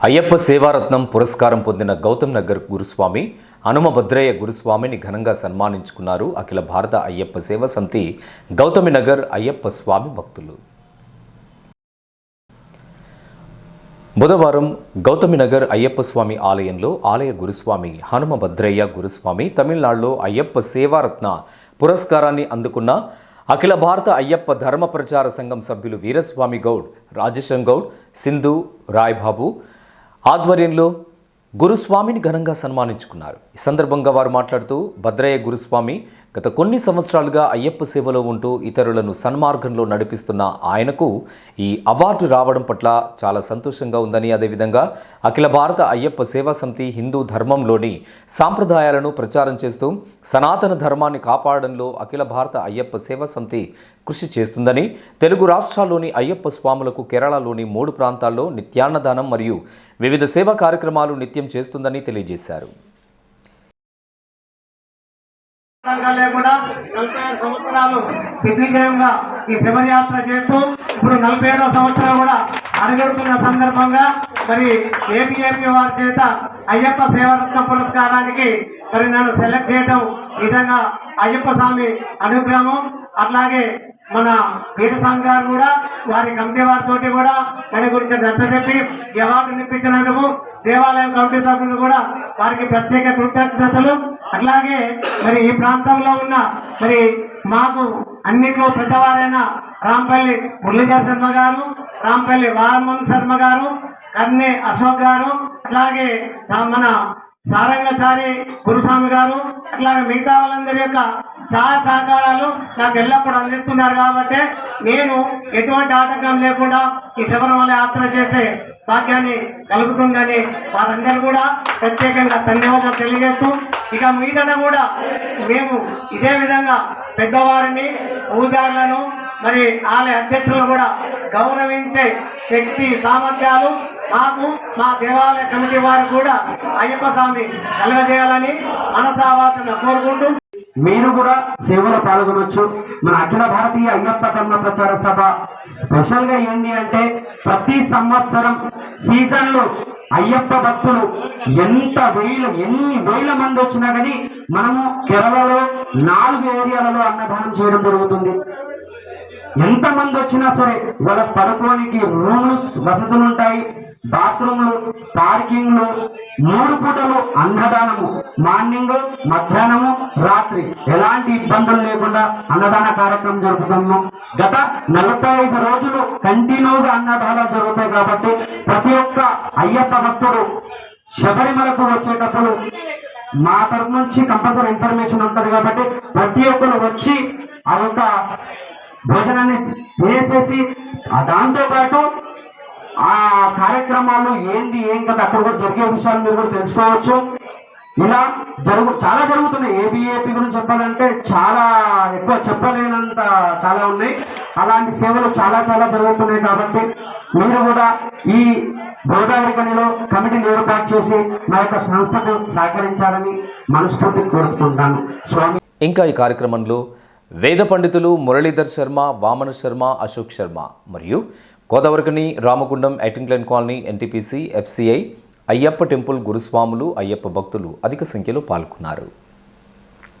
అయ్యప్ప సేవారత్నం పురస్కారం పొందిన గౌతమ్ నగర్ గురుస్వామి హనుమభద్రయ్య గురుస్వామిని ఘనంగా సన్మానించుకున్నారు అఖిల భారత అయ్యప్ప సేవ సమితి గౌతమి నగర్ అయ్యప్ప స్వామి భక్తులు. బుధవారం గౌతమినగర్ అయ్యప్ప స్వామి ఆలయంలో ఆలయ గురుస్వామి హనుమభద్రయ్య గురుస్వామి తమిళనాడులో అయ్యప్ప సేవారత్న పురస్కారాన్ని అందుకున్న అఖిల భారత అయ్యప్ప ధర్మ ప్రచార సంఘం సభ్యులు వీరస్వామి గౌడ్ రాజేశం గౌడ్ సింధు రాయ్బాబు ఆధ్వర్యంలో గురుస్వామిని ఘనంగా సన్మానించుకున్నారు. ఈ సందర్భంగా వారు మాట్లాడుతూ భద్రయ్య గురుస్వామి గత కొన్ని సంవత్సరాలుగా అయ్యప్ప సేవలో ఉంటూ ఇతరులను సన్మార్గంలో నడిపిస్తున్న ఆయనకు ఈ అవార్డు రావడం పట్ల చాలా సంతోషంగా ఉందని అదేవిధంగా అఖిల భారత అయ్యప్ప సేవా సమితి హిందూ ధర్మంలోని సాంప్రదాయాలను ప్రచారం చేస్తూ సనాతన ధర్మాన్ని కాపాడడంలో అఖిల భారత అయ్యప్ప సేవా సమితి కృషి చేస్తుందని తెలుగు రాష్ట్రాల్లోని అయ్యప్ప స్వాములకు కేరళలోని మూడు ప్రాంతాల్లో నిత్యాన్నదానం మరియు వివిధ సేవా కార్యక్రమాలు నిత్యం చేస్తుందని తెలియజేశారు. లేకుండా నలభై ఆరు సంవత్సరాలు దిగ్విజయంగా ఈ శివయాత్ర చేస్తూ ఇప్పుడు నలభై ఏడవ సంవత్సరం కూడా అడుగడుతున్న సందర్భంగా మరి ఏపీఎంపీ వారి చేత అయ్యప్ప సేవారత్న పురస్కారానికి మరి నన్ను సెలెక్ట్ చేయడం నిజంగా అయ్యప్ప స్వామి అనుగ్రహం. అట్లాగే మన వీరస్వామి గారు కూడా వారి కమిటీ వారితో కూడా దాని గురించి నచ్చ చెప్పి అవార్డు ఇప్పించినందుకు దేవాలయం కమిటీ తరఫున కూడా వారికి ప్రత్యేక కృతజ్ఞతలు. అట్లాగే మరి ఈ ప్రాంతంలో ఉన్న మరి మాకు అన్నిట్లో పెద్దవారైన రాంపల్లి మురళీధర్ శర్మ గారు రాంపల్లి వారమోహన్ శర్మ గారు కర్ణి అశోక్ గారు అట్లాగే మన సారంగచారి గురుస్వామి గారు అట్లాగే మిగతా వాళ్ళందరి యొక్క సహాయ సహకారాలు నాకు ఎల్లప్పుడూ అందిస్తున్నారు కాబట్టి నేను ఎటువంటి ఆటంకం లేకుండా ఈ శబరిమల యాత్ర చేసే భాగ్యాన్ని కలుగుతుందని వారందరూ కూడా ప్రత్యేకంగా ధన్యవాదాలు తెలియజేస్తూ ఇక మీదట కూడా మేము ఇదే విధంగా పెద్దవారిని పూజారులను మరి ఆలయ అధ్యక్షులను కూడా గౌరవించే శక్తి సామర్థ్యాలు మాకు మా దేవాలయ కమిటీ వారు కూడా అయ్యప్ప స్వామి కలగజేయాలని మనసావాసన కోరుకుంటూ మీరు కూడా సేవలో పాల్గొనవచ్చు మన అఖిల భారతీయ అయ్యప్ప ధర్మ ప్రచార సభ స్పెషల్గా ఏంటి అంటే ప్రతి సంవత్సరం సీజన్లో అయ్యప్ప భక్తులు ఎంత వేల ఎన్ని వేల మంది వచ్చినా కానీ మనము కేరళలో నాలుగు ఏరియాలలో అన్నదానం చేయడం జరుగుతుంది. ఎంతమంది వచ్చినా సరే వాళ్ళ పడుకోనికి రూమ్స్ వసతులు ఉంటాయి బాత్రూమ్లు పార్కింగ్లు మూడు పూటలు అన్నదానము. మార్నింగ్ మధ్యాహ్నము రాత్రి. ఎలాంటి ఇబ్బందులు లేకుండా అన్నదాన కార్యక్రమం జరుపుతున్నాము గత నలభై ఐదు రోజులు కంటిన్యూగా అన్నదానాలు జరుగుతాయి కాబట్టి ప్రతి ఒక్క అయ్యప్ప భక్తుడు శబరిమలకు వచ్చేటప్పుడు మా తరఫు నుంచి కంపల్సరీ ఇన్ఫర్మేషన్ ఉంటుంది కాబట్టి ప్రతి ఒక్కరు వచ్చి ఆ యొక్క భోజనాన్ని వేసేసి దాంతోపాటు దాంతో పాటు ఆ కార్యక్రమాలు ఏంది ఏం కదా అక్కడ కూడా జరిగే విషయాలు మీరు కూడా తెలుసుకోవచ్చు. ఇలా జరుగు చాలా జరుగుతున్నాయి. ఏబిఏపి గురించి చెప్పాలంటే చాలా ఎక్కువ చెప్పలేనంత చాలా ఉన్నాయి. అలాంటి సేవలు చాలా చాలా జరుగుతున్నాయి కాబట్టి మీరు కూడా ఈ గోదావరి కనిలో కమిటీని ఏర్పాటు చేసి మా యొక్క సంస్థకు సహకరించాలని మనస్ఫూర్తి కోరుకుంటాను. స్వామి. ఇంకా ఈ కార్యక్రమంలో వేద పండితులు మురళీధర్ శర్మ వామన శర్మ అశోక్ శర్మ మరియు Godavarikhani Ramagundam eight incline colony NTPC FCI Ayyappa temple గురుస్వాములు Ayyappa భక్తులు అధిక సంఖ్యలో పాల్గొన్నారు.